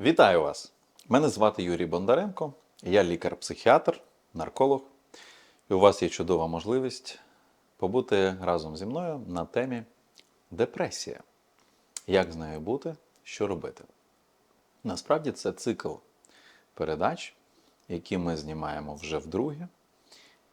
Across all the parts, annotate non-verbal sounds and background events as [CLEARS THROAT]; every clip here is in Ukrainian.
Вітаю вас! Мене звати Юрій Бондаренко, я лікар-психіатр, нарколог. І у вас є чудова можливість побути разом зі мною на темі депресія. Як з нею бути, що робити. Насправді це цикл передач, які ми знімаємо вже вдруге.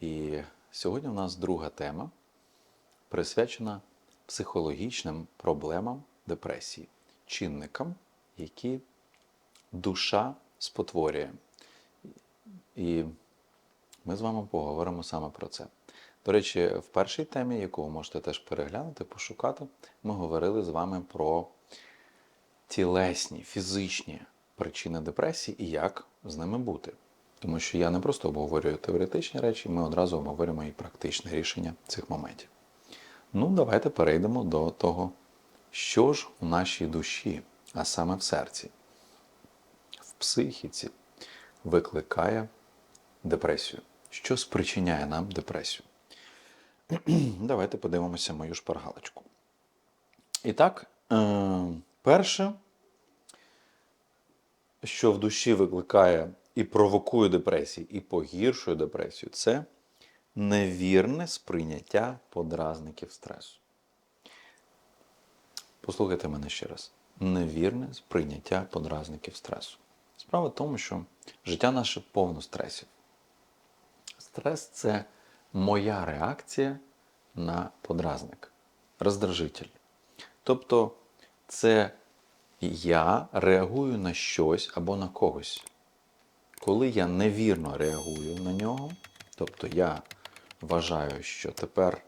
І сьогодні у нас друга тема присвячена психологічним проблемам депресії, чинникам, які душа спотворює. І ми з вами поговоримо саме про це. До речі, в першій темі, яку ви можете теж переглянути, пошукати, ми говорили з вами про тілесні, фізичні причини депресії і як з ними бути. Тому що я не просто обговорюю теоретичні речі, ми одразу обговорюємо і практичне рішення цих моментів. Ну, давайте перейдемо до того, що ж у нашій душі, а саме в серці, психіці викликає депресію. Що спричиняє нам депресію? [CLEARS THROAT] Давайте подивимося мою шпаргалочку. І так, е, перше, що в душі викликає і провокує депресію, і погіршує депресію, це невірне сприйняття подразників стресу. Послухайте мене ще раз. Невірне сприйняття подразників стресу. Справа в тому, що життя наше повно стресів. Стрес це моя реакція на подразник, роздражитель. Тобто, це я реагую на щось або на когось. Коли я невірно реагую на нього, тобто я вважаю, що тепер,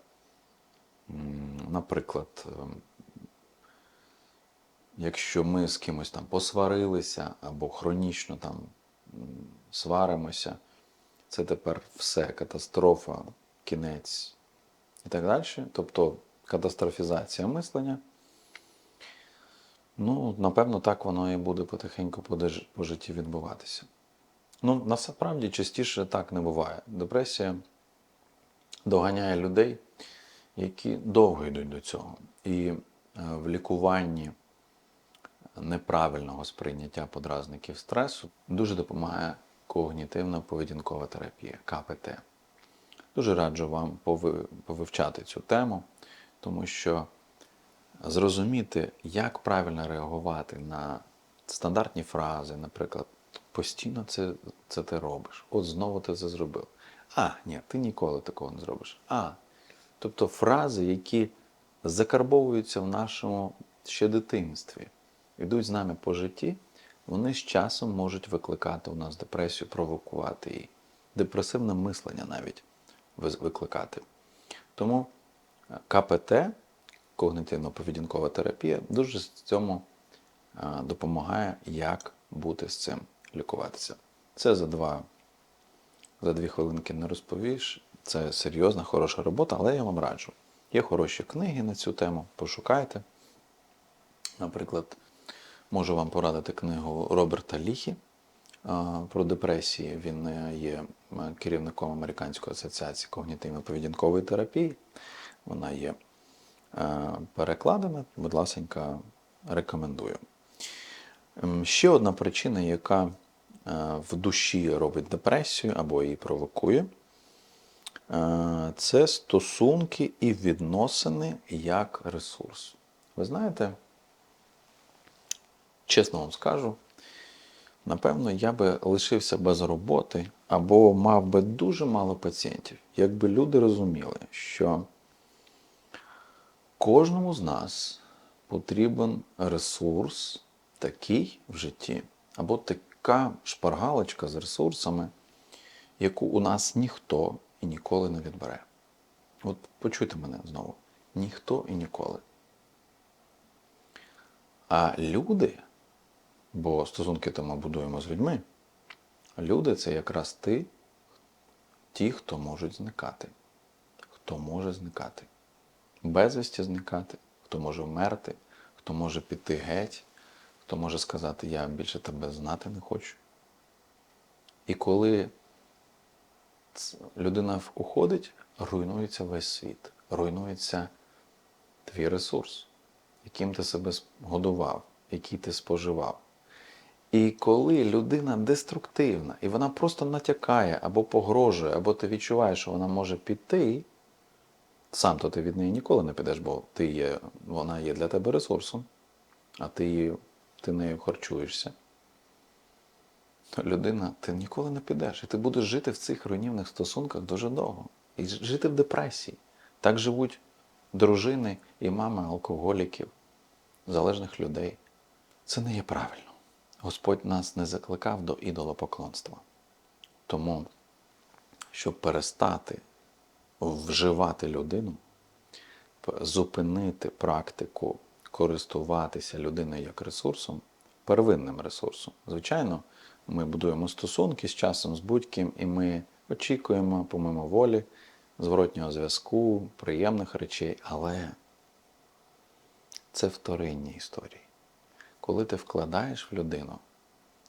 наприклад, ем, якщо ми з кимось там посварилися або хронічно там сваримося, це тепер все катастрофа, кінець і так далі. Тобто катастрофізація мислення. Ну, напевно, так воно і буде потихеньку по житті відбуватися. Ну, насправді частіше так не буває. Депресія доганяє людей, які довго йдуть до цього. І е, в лікуванні неправильного сприйняття подразників стресу дуже допомагає когнітивно-поведінкова терапія КПТ. Дуже раджу вам повивчати цю тему, тому що зрозуміти, як правильно реагувати на стандартні фрази, наприклад, постійно це, це ти робиш. От знову ти це зробив. А, ні, ти ніколи такого не зробиш. А. Тобто фрази, які закарбовуються в нашому ще дитинстві, йдуть з нами по житті, вони з часом можуть викликати у нас депресію, провокувати її, депресивне мислення навіть викликати. Тому е, КПТ, когнитивно-поведінкова терапія, дуже з цьому е, допомагає, як бути з цим лікуватися. Це за два, за дві хвилинки не розповіш. Це серйозна, хороша робота, але я вам раджу. Є хороші книги на цю тему, пошукайте. Наприклад, можу вам порадити книгу Роберта Ліхі про депресії. Він е, є керівником Американської асоціації когнітивно-поведінкової терапії. Вона є е, перекладена. Будь ласка, рекомендую. Ем, Ще одна причина, яка е, в душі робить депресію або її провокує, е, це стосунки і відносини як ресурс. Ви знаєте, чесно вам скажу, напевно, я би лишився без роботи або мав би дуже мало пацієнтів, якби люди розуміли, що кожному з нас потрібен ресурс такий в житті, або така шпаргалочка з ресурсами, яку у нас ніхто і ніколи не відбере. От почуйте мене знову: ніхто і ніколи. А люди, бо стосунки то ми будуємо з людьми, люди це якраз ти, ті, хто можуть зникати, хто може зникати, безвісті зникати, хто може вмерти, хто може піти геть, хто може сказати, я більше тебе знати не хочу. І коли людина уходить, руйнується весь світ, руйнується твій ресурс, яким ти себе годував, який ти споживав. І коли людина деструктивна, і вона просто натякає або погрожує, або ти відчуваєш, що вона може піти, сам то ти від неї ніколи не підеш, бо ти є, вона є для тебе ресурсом, а ти, ти нею харчуєшся. То людина, ти ніколи не підеш. І ти будеш жити в цих руйнівних стосунках дуже довго. І жити в депресії. Так живуть дружини і мами алкоголіків, залежних людей. Це не є правильно. Господь нас не закликав до ідолопоклонства. Тому, щоб перестати вживати людину, зупинити практику користуватися людиною як ресурсом, первинним ресурсом. Звичайно, ми будуємо стосунки з часом з будь-ким, і ми очікуємо, помимо волі, зворотнього зв'язку, приємних речей, але це вторинні історії. Коли ти вкладаєш в людину,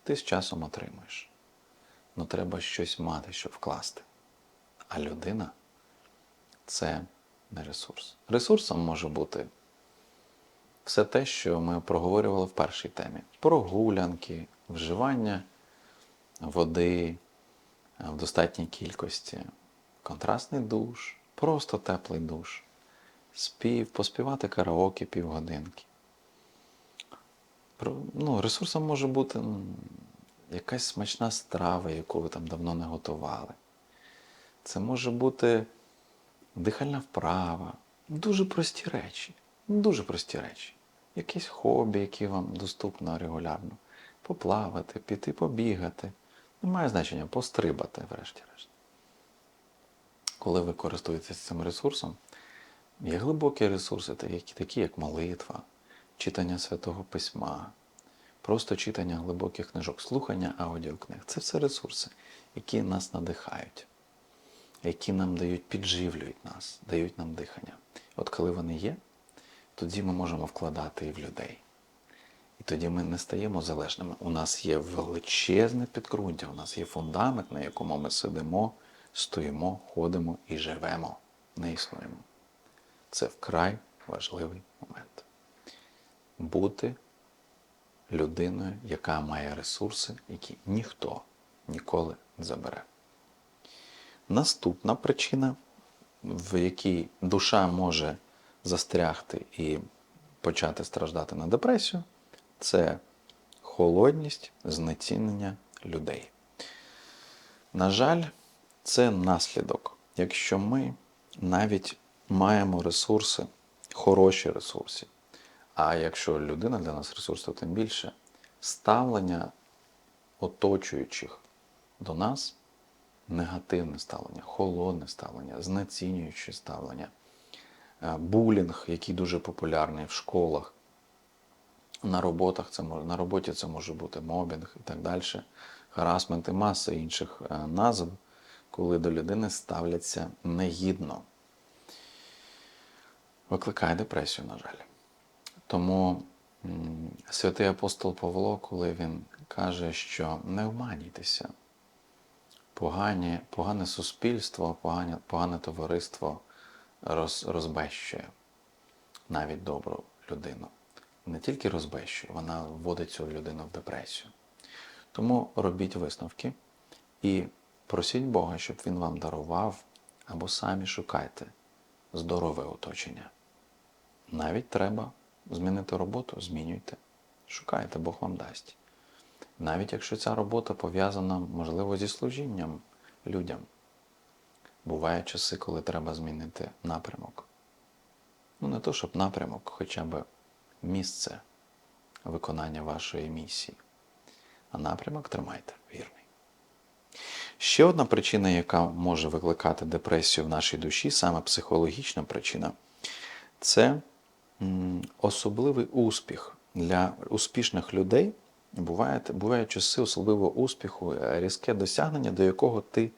ти з часом отримуєш. Ну треба щось мати, щоб вкласти. А людина це не ресурс. Ресурсом може бути все те, що ми проговорювали в першій темі: прогулянки, вживання води е, в достатній кількості, контрастний душ, просто теплий душ, спів, поспівати караоке півгодинки. Ну, ресурсом може бути м, якась смачна страва, яку ви там давно не готували. Це може бути дихальна вправа. Дуже прості речі. Дуже прості речі. Якесь хобі, яке вам доступно регулярно. Поплавати, піти побігати. Немає значення, пострибати, врешті-решт. Коли ви користуєтесь цим ресурсом, є глибокі ресурси, такі, такі як молитва, читання святого письма, просто читання глибоких книжок, слухання аудіокниг. Це все ресурси, які нас надихають, які нам дають, підживлюють нас, дають нам дихання. От коли вони є, тоді ми можемо вкладати і в людей. І тоді ми не стаємо залежними. У нас є величезне підґрунтя, у нас є фундамент, на якому ми сидимо, стоїмо, ходимо і живемо, не існуємо. Це вкрай важливий момент. Бути людиною, яка має ресурси, які ніхто ніколи не забере. Наступна причина, в якій душа може застрягти і почати страждати на депресію, це холодність, знецінення людей. На жаль, це наслідок. Якщо ми навіть маємо ресурси, хороші ресурси, а якщо людина для нас ресурс, то тим більше ставлення оточуючих до нас негативне ставлення, холодне ставлення, знецінююче ставлення, е, булінг, який дуже популярний в школах, на роботах це на роботі це може бути мобінг і так далі, харасмент і маса інших е, назв, коли до людини ставляться негідно. Викликає депресію, на жаль. Тому святий апостол Павло, коли він каже, що не обманюйтеся, погані, погане суспільство, погане, погане товариство роз, розбещує навіть добру людину. Не тільки розбещує, вона вводить цю людину в депресію. Тому робіть висновки і просіть Бога, щоб Він вам дарував, або самі шукайте здорове оточення. Навіть треба змінити роботу, змінюйте. Шукайте, Бог вам дасть. Навіть якщо ця робота пов'язана, можливо, зі служінням людям. Бувають часи, коли треба змінити напрямок. Ну, не то, щоб напрямок, хоча б місце виконання вашої місії. А напрямок тримайте вірний. Ще одна причина, яка може викликати депресію в нашій душі, саме психологічна причина, це особливий успіх для успішних людей. Буває, бувають часи особливого успіху, е, різке досягнення, до якого ти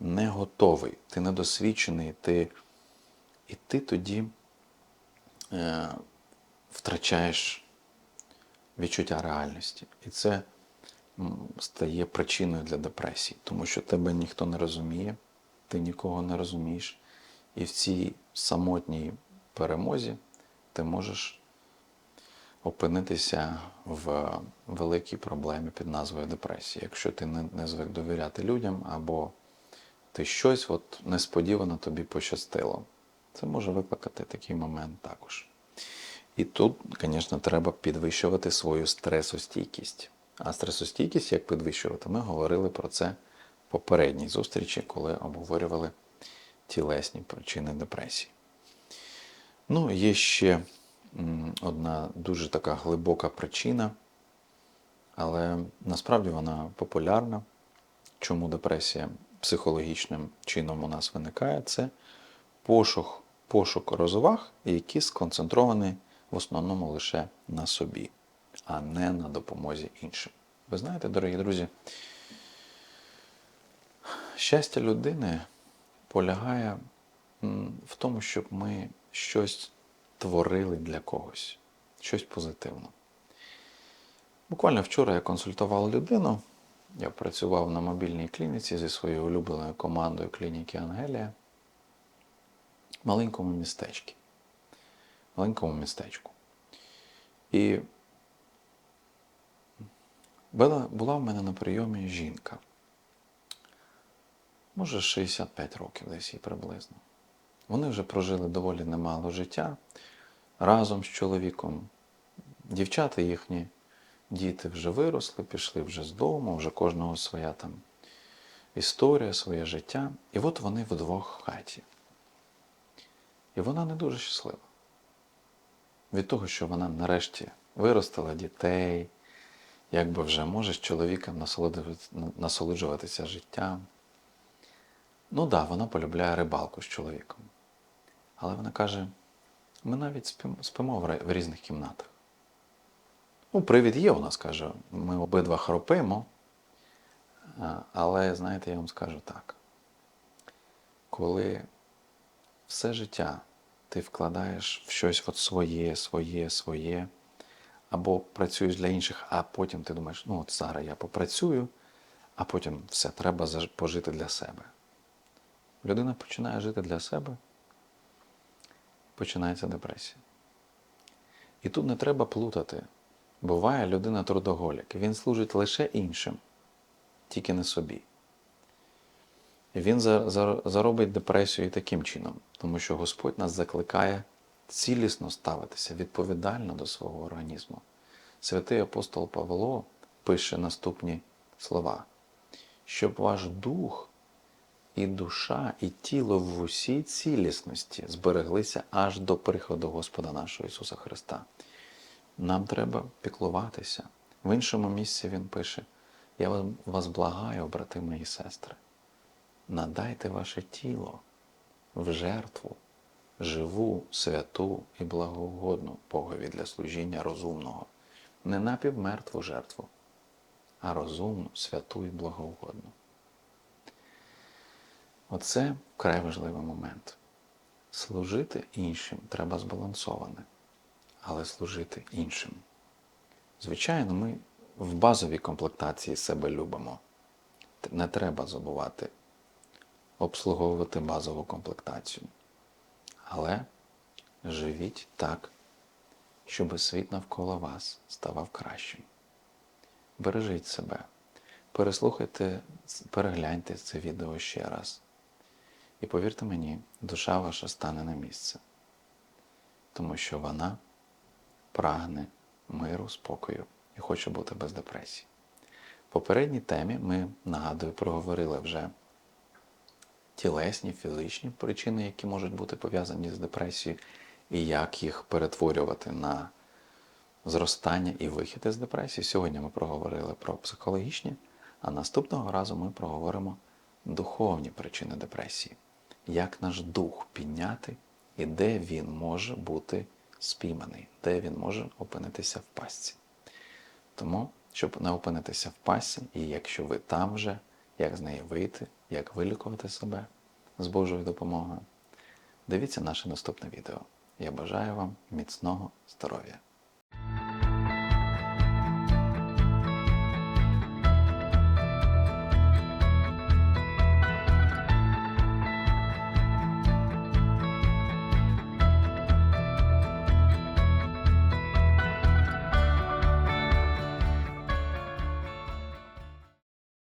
не готовий, ти недосвідчений, ти, і ти тоді е, втрачаєш відчуття реальності. І це стає причиною для депресії, тому що тебе ніхто не розуміє, ти нікого не розумієш. І в цій самотній перемозі ти можеш опинитися в великій проблемі під назвою депресія. Якщо ти не, не звик довіряти людям, або ти щось от несподівано тобі пощастило. Це може викликати такий момент також. І тут, звісно, треба підвищувати свою стресостійкість. А стресостійкість, як підвищувати, ми говорили про це в попередній зустрічі, коли обговорювали тілесні причини депресії. Ну, є ще одна дуже така глибока причина, але насправді вона популярна. Чому депресія психологічним чином у нас виникає? Це пошук, пошук розваг, які сконцентровані в основному лише на собі, а не на допомозі іншим. Ви знаєте, дорогі друзі, щастя людини полягає в тому, щоб ми щось творили для когось, щось позитивне. Буквально вчора я консультував людину. Я працював на мобільній клініці зі своєю улюбленою командою клініки Ангелія в маленькому містечку. Маленькому містечку. І була, була в мене на прийомі жінка. Може, 65 років десь їй приблизно. Вони вже прожили доволі немало життя разом з чоловіком. Дівчата їхні діти вже виросли, пішли вже з дому, вже кожного своя там історія, своє життя. І от вони вдвох в хаті. І вона не дуже щаслива. Від того, що вона нарешті виростила дітей, якби вже може з чоловіком насолоджуватися, життям. Ну так, да, вона полюбляє рибалку з чоловіком. Але вона каже: ми навіть спимо, в різних кімнатах. Ну, привід є у нас, каже, ми обидва хропимо. Але, знаєте, я вам скажу так. Коли все життя ти вкладаєш в щось от своє, своє, своє, або працюєш для інших, а потім ти думаєш, ну от зараз я попрацюю, а потім все, треба пожити для себе. Людина починає жити для себе, починається депресія. І тут не треба плутати. Буває людина трудоголік, він служить лише іншим, тільки не собі. Він за- за- заробить депресію і таким чином, тому що Господь нас закликає цілісно ставитися відповідально до свого організму. Святий апостол Павло пише наступні слова: щоб ваш дух і душа, і тіло в усій цілісності збереглися аж до приходу Господа нашого Ісуса Христа. Нам треба піклуватися. В іншому місці він пише: Я вас- благаю, брати мої сестри, надайте ваше тіло в жертву, живу, святу і благоугодну Богові для служіння розумного, не напівмертву жертву, а розумну, святу і благоугодну. Оце вкрай важливий момент. Служити іншим треба збалансоване, але служити іншим. Звичайно, ми в базовій комплектації себе любимо. Не треба забувати обслуговувати базову комплектацію. Але живіть так, щоб світ навколо вас ставав кращим. Бережіть себе. Переслухайте, перегляньте це відео ще раз. І повірте мені, душа ваша стане на місце, тому що вона прагне миру, спокою і хоче бути без депресії. В попередній темі ми, нагадую, проговорили вже тілесні, фізичні причини, які можуть бути пов'язані з депресією, і як їх перетворювати на зростання і вихід із депресії. Сьогодні ми проговорили про психологічні, а наступного разу ми проговоримо духовні причини депресії, як наш дух підняти і де він може бути спійманий, де він може опинитися в пастці. Тому, щоб не опинитися в пасі, і якщо ви там вже, як з неї вийти, як вилікувати себе з Божою допомогою, дивіться наше наступне відео. Я бажаю вам міцного здоров'я.